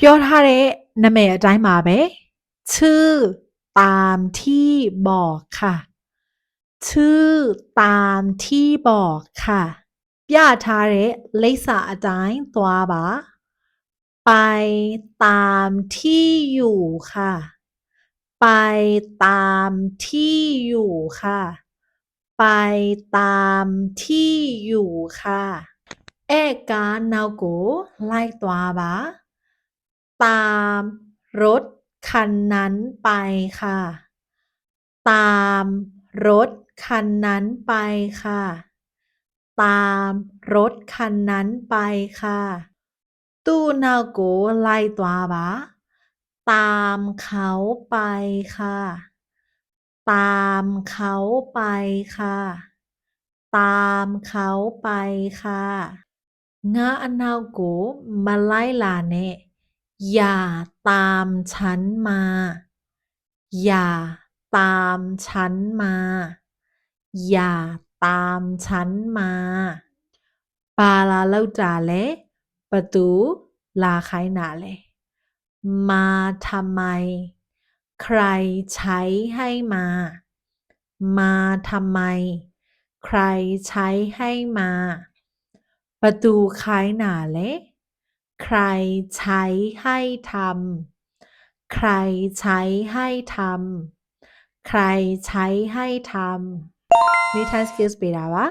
ပြောထားတဲ့နာမည်အတိုင်းပါပဲชื่อตามที่บอกค่ะ ชื่อตามที่บอกค่ะ ပြထားတဲ့လိပ်စာအတိုင်းသွားပါ ไปตามที่อยู่ค่ะ ไปตามที่อยู่ค่ะ ไปตามที่อยู่ค่ะအဲကားနောက်ကိုလိုက်သွားပါ ตา ตามรถคันนั้นไปค่ะ ตามรถคันนั้นไปค่ะ ตามรถคันนั้นไปค่ะ ตู้นาโกไล่ตัวบาตามเขาไปค่ะ ตามเขาไปค่ะ ตามเขาไปค่ะงาอนาโกมาไล่ลาเนะ อย่าตามฉันมา อย่าตามฉันมา อย่าตามฉันมาปาลาเล่าจาเลประตูลาไขหนาเลมาทำไม ใครใช้ให้มา มาทำไม ใครใช้ให้มา ประตูไขหนาเละ ใครใช้ให้ทำ ใครใช้ให้ทำ ใครใช้ให้ทำนี่ท่านสกิลสปีดาวะ